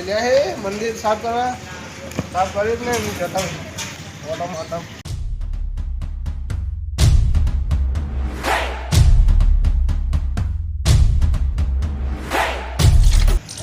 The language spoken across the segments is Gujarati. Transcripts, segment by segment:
મેલ્યા હે, મંદિર સાફ કરવા. સાફ કર્યું જ હું જતા ઓટમ ઓટમ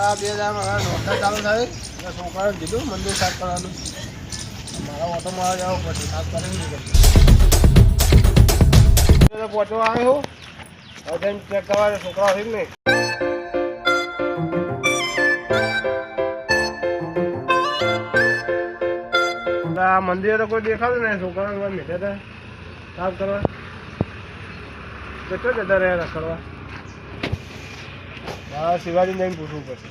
આ બે હજાર નોકર ચાલુ થાય. એટલે છોકરાને કીધું મંદિર સાફ કરવાનું. મારા ઓટો મારવા જવું પડશે. સાફ કરીને પહોંચવા આવ્યો. ચેક કરવા છોકરા હોય જ આ મંદિરે તો કોઈ દેખાતું નહીં છોકરા મેળ્યા હતા. સાફ કરવા. કેટલો જતા રહ્યા રખડવા હા શિવાજી જઈને પૂછવું પડશે.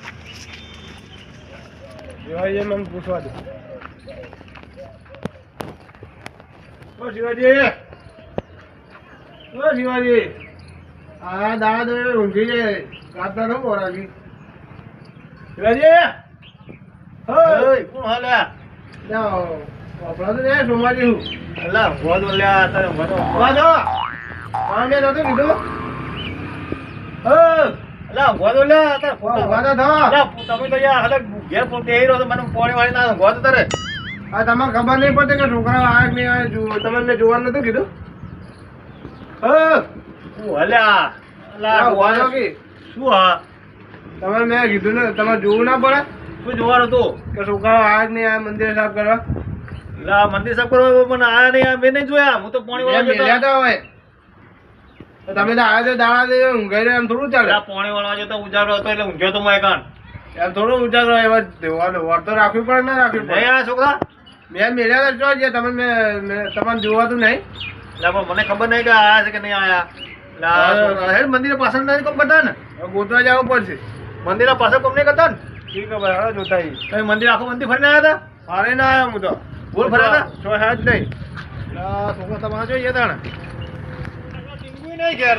શિવાજી મને પૂછવા દે. ઓ શિવાજી! ઓ શિવાજી! આ દાદા તો ઊંઘી જાય રાતના નો બોરાજી શિવાજી! કોણ હાલ્યા? જાઓ. આપણા તો જાય સોમાજી હું. વાજો આમે નતું કીધું. અલા ભોજ ઓલ્યા તારે થા. તમે તો યાર હાલે ઘેર પોતે આવી રહ્યો તો મને પોણી વાળી ના ભોજ તારે. આ તમને ખબર નહીં પડતી કે છોકરા કે નહીં આયા જુઓ. તમને મેં જોવાનું નતું કીધું? હાલ્યા અલા શું હા? તમારે મેં કીધું ને તમારે જોવું ના પડે શું જોવાનું હતું? કે છોકરા આજ નહીં આ મંદિર સાફ કરવા? મંદિર સાફ કરવા પણ આયા નહીં આ મેં નહીં જોયા. હું તો પોણી વાળા જતો. તા હોય તમે તો આયા તો દાડા દે ઊંઘાઈ રહ્યા એમ થોડું ચાલે. પોણી વાળવા જતો ઉજાગરો હતો એટલે ઊંઘ્યો તો મેં કાન. એમ થોડું ઉજાગરો એવા દેવાનું વર તો રાખવી પડે ના રાખવી પડે. આ છોકરા? મેં મેલ્યા તો જો તમે મેં તમને જોવાતું નહીં. એટલે પણ મને ખબર નહીં કે આયા છે કે નહીં આયા. મંદિર પાછળ નહીં કોમ કરતા ને? ગોતવા જવું પડશે. મંદિર પાછળ કોમ નહીં કરતા ને? ઠીક હવે જોતા તમે મંદિર આખું મંદિર ફરીને આવ્યા હતા? ફરીને ના આવ્યો હું તો. બોલ ભરાતા? છો હે જ નહીં. છોકરા તમારા જોઈએ તાણે. નહીં ઘેર.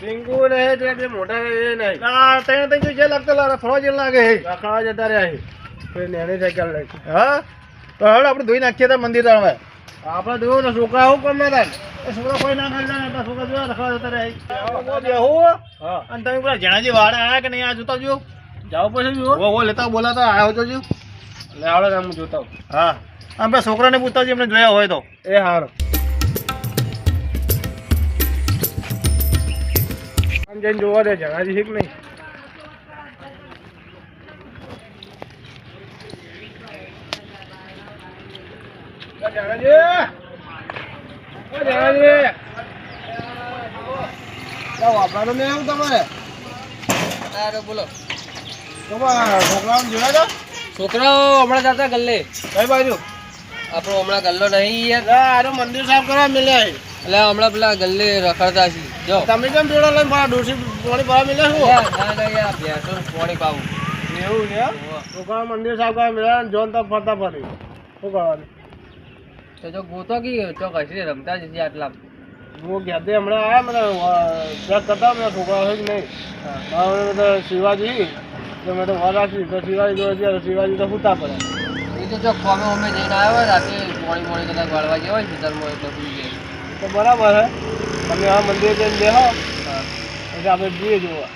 પિંકુ ને તે મોટા એ નહીં. આ તને તને જે લાગતો લાગે ફળો જે લાગે હે રખાવા જતા રહ્યા કોઈ નેની સાયકલ લઈ. હા? તો હવે આપણે ધોઈ નાખીએ તા મંદિર તાણે આપણે જોયું ને છોકરા આવું કોમ ના થાય. એ છોકરા કોઈ ના ખાલી જાય છોકરા જોયા રખવા જતા રહે બેહો. હા. અને તમે પેલા જણાજી વાળા આયા કે નહીં? આ જોતા જો જાવ પછી જો ઓ ઓ લેતા બોલાતા આવ્યો તો જો. લે આવડે હું જોતા. હા. આપણે છોકરાને પૂછતા જ એમને જોયા હોય તો. એ હારું. આમ જઈને જોવા દે જણાજી છે કે નહીં? વાપરાનો નહીં આવું તમારે? બોલો. છોકરાઓને જોયા હતા છોકરાઓ હમણાં જતા ગલ્લે. કઈ બાજુ? આપણો હમણાં ગલ્લો નહીં યાર. આરો મંદિર સાફ કરવા મળ્યા એટલે હમણાં પેલા ગલ્લે રખડતા છે જો. તમે કેમ જોડો લઈને ભરા ડોસી પાણી ભરા મળ્યા શું યાર, ના ના યાર ભેંસોને પાણી પાવું. એવું છે? છોકરા મંદિર સાફ કરવા મળ્યા જોન તો ફરતા ફરી. શું કરવાનું? તો જો ગોતો કી તો કશી રમતા જ છે આટલા. હું ઘેરથી હમણાં આવ્યા મને ચેક કરતા મેં છોકરા હોય કે નહીં? શિવાજી તો મેં તો વાર રાખી તો શિવાજી જોવા ગયા તો શિવાજી તો સૂતા પડે એ તો જો કોમે ઓમે જઈને આવ્યો રાતે મોડી મોડી કદાચ વાળવા ગયા હોય ખેતરમાં એટલે ભૂલી જાય તો બરાબર હે. તમે આ મંદિર જઈને બેહો. હા. એટલે આપણે જઈએ જોવા.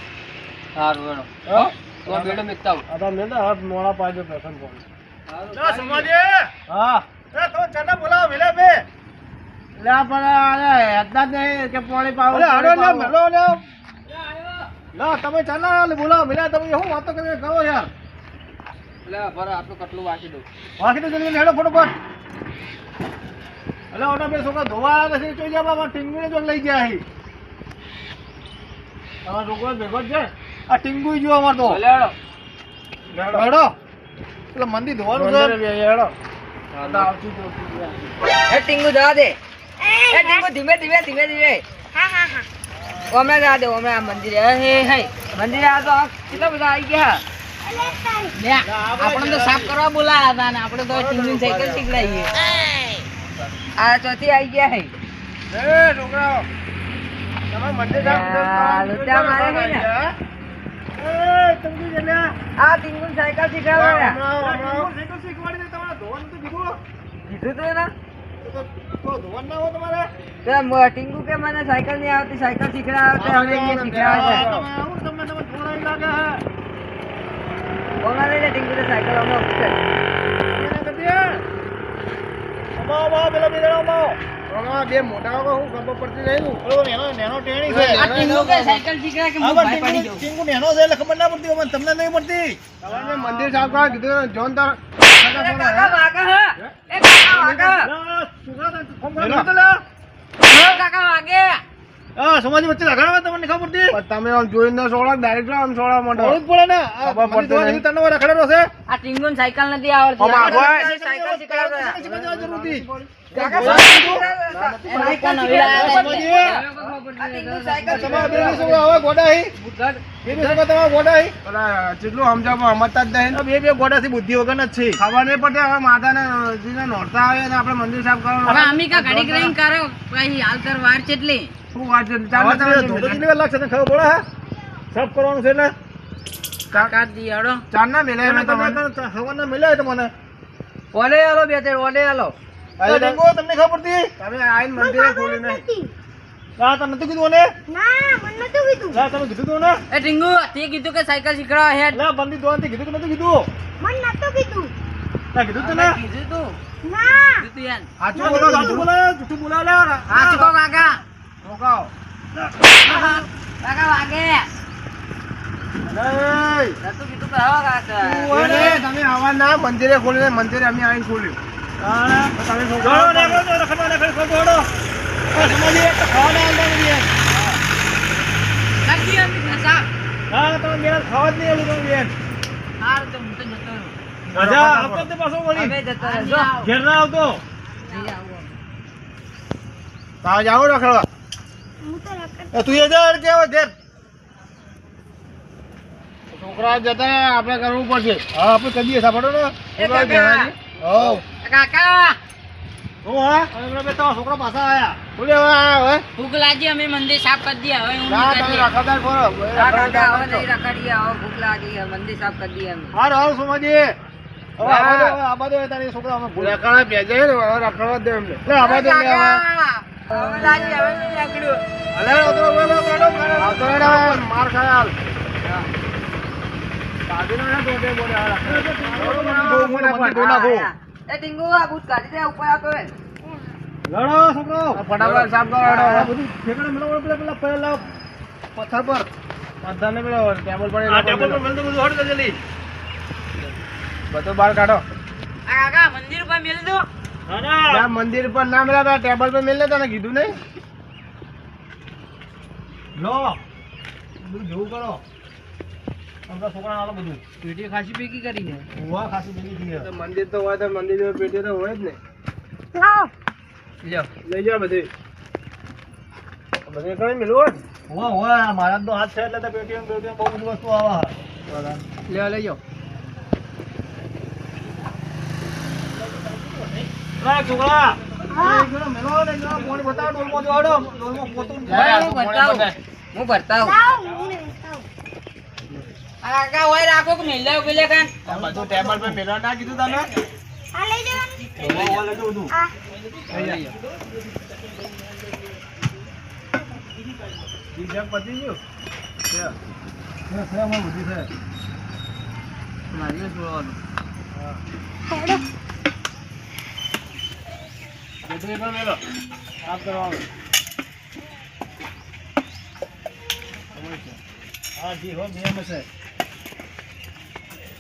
સારું વેણો હા? તો બેડો મેકતા આવું. આ મેં તો હાથ મોડા પાડજો પેશન ફોન ના સમાજે હા એ તો ચાટા બોલાવો વેલા બે. આ પણ અરે હેડતા જ નહીં કે પાણી પાવું અરે હાડો લે મેલો લે. ના તમે ચાના બોલાવો. મિલા તમે શું વાતો કરી કરો યાર. એટલે બરા આટલું કટલું વાંચી દઉં. વાંચી દઉં જલ્દી હેડો ફટોફટ. એટલે ઓટા બે છોકરા ધોવા આવ્યા નથી જોઈ જાય બાબા ટીંગુને જો લઈ ગયા અહીં તમારા છોકરો ભેગો જ છે? આ ટીંગુ જો અમાર તો. હેડો. હેડો. એટલે મંદિર ધોવાનું છે. હેડો. એ ટીંગુ જવા દે. એ ટીંગુ ધીમે ધીમે ધીમે ધીમે. હમણાં જા દે ઓમે આ મંદિરે. હે હે હે. મંદિરે આ તો કેટલા બધા આવી ગયા? લે, આપણે તો સાફ કરવા બોલાયા હતા ને આપણે તો ટીંગુની સાયકલ શીખડાઈએ આ ચોથી આવી ગયા હે. એ છોકરાઓ, તમે મંદિર સાફ કરો, મારે છે ને. એ, ટીંગુ જલ્યા. આ ટીંગુની સાયકલ શીખડાવો. સાયકલ શીખવાડી દે તમારે ધોવાનું તો કીધું કીધું તું ને તો તો ધોવાનું ના હોય તમારે તો મ- ટીંગુ કે મને સાયકલ નહીં આવતી સાયકલ શીખડાવે હવે શીખડાવે છે તો સાયકલ બે મોટા હું ખબર પડતી નહીં નું. ટેણી છે આ ટીંકુ કે સાયકલ શીખડા કે હા, હું પણ ભાઈ પડી ટીંકુ- જાઉં. ટીંકુ નેનો છે એટલે ખબર ના પડતી મને તમને નહીં પડતી મંદિર સાફ કીધું જોન તાર કાકા વાગે હે. કાકા વાગે. કાકા વાગે. હા સમાજ વચ્ચે લગાડવા તમને ખબર પડતી? તમે આમ જોઈને સોળા ડાયરેક્ટ આમ સોળા માટે? ખબર પડે ને. આ ખબર પડતી નહીં. તને રખડેલો છે? આ ટીંગુને સાયકલ નથી આવડતી. સાયકલ જરૂર હતી. કાકા સાયકલ. હતા. બે બે ગોડા બુદ્ધિ જ છે. ખબર નહીં હવે જીને નોરતા આવે ને આપણે મંદિર સાફ કરવાનું અમી કા ઘડીક રહીને કરો પછી હાલતર વાર ચેટલી શું વાત છે? ચાલ ને કેટલી વાર લાગશે તને ખબર પડે સાફ કરવાનું છે એટલે? કાકા દી ચાર ના મેલે તમે હવાના મળ્યા ઓલે આલો બે ચાર ઓલે આલો. તમને ખબર પડતી તમે આઈને મંદિરે ખોલી હા તમે નતું કીધું ને ના મને નતું કીધું. ના તમે કીધું તું ને એ ટીંગુ તે કીધું કે સાયકલ શીખડાવ હે લા બંદી દોવાનથી કીધું કે નતું કીધું. મને નતું કીધું. ના કીધું તું ને? કીધું તું. ના. કીધું તું યાર જૂઠું બોલો બોલો, સાચું જૂઠું બોલાય, જૂઠું બોલાય લા. કાકા. રોકાઓ. કાકા વાગે. કે તું તમે આવા ના મંદિરે ખોલીને મંદિરે અમે આવીને ખોલ્યું. તમે શું દોડો, નીકળો, તો રખડવા નીકળો, તો દોડો. આ સમાધિ એક તો ખાવાના આવતા નથી એમ. કાકી અમી કસા હા, તમે મેળા ખાવા જ નહીં આવું તમે બેન. હાર તો હું તો જતો રહું રજા આપતો તે પાછો વળી. હવે જતો રહેજો ઘેર ના આવતો. તાવ જાઓ રખડવા હું તો રખડ તું એ જા કે ઘેર. છોકરા જતા આપણે કરવું પડશે હા, આપણે કરીએ સાંભળો ને. કાકા હું હા? પેલા બે તમારા છોકરા પાછા આયા. બોલે હવે હવે ભૂખ લાગી અમે મંદિર સાફ કરી દઈએ હવે હું ના નહીં તમે કરીએ. રખડતા જ ફરો. હા, કાકા હવે નહીં રખડીએ હવે ભૂખ લાગી હવે મંદિર સાફ કરી દઈએ અમે હારું, હારું, સોમાજી. હવે ના. આવા દો, હવે આવા દો, એ તારી છોકરા અમે ભૂલ. રખડા ભેજે ને હવે રખડવા જ દે એમને લે, આવા દો, લે, આવા. કાકા, હવે લાગી હવે નહીં રખડ્યું. અલે, ઉતરો, ઉતરો, ઉતરો, ઉતરો, ઉતરો. આવતો રહે ને, માર ખાય પાડીને ના દોડે, બોલે, એ ટીંગુ આ બૂટ કાઢી દે ઉપર આવતો રહે. લડો, છોકરો. ફટાફટ સાફ કરો લડો બધું ઠેકાણે મેળવો, પેલા- પેલા પેલા પથ્થર પર. બધાને પેલો ટેબલ પર આ ટેબલ પર મેલ દો, બધું હટ દે જલ્દી. બધું બહાર કાઢો આ કાકા મંદિર પર મેલ દો ના, ના. મંદિર પર ના મેલા તા ટેબલ પર મેલ તને કીધું નહીં લો. બધું જેવું કરો. તમારા બધું. પેટી ખાસી ભેગી કરી છે ખાસી ભેગી થઈ મંદિર તો હોય તો મંદિર પેટી તો હોય જ ને. લઈ જાઓ બધી. બધી કઈ મેળવું ઉવા, મારા તો હાથ છે એટલે તો પેટીએમ પેટીએમ બહુ બધી વસ્તુ આવે. લઈ જાઓ. છોકરા. હું. ભરતા હું ભરતા આવું. લાવ હું નહીં લાવ આ કાકા હોય રાખો કે મેલ પેલે કાન બધું ટેબલ પર મેળવા ના કીધું તમે? આ લઈ જવાનું. આ. પતી ગયું? છે, છે, બધું છે. મારી છોડવાનું હેડો. બધું સાફ કરવાનું. હા, જી, હો, નિયમ છે.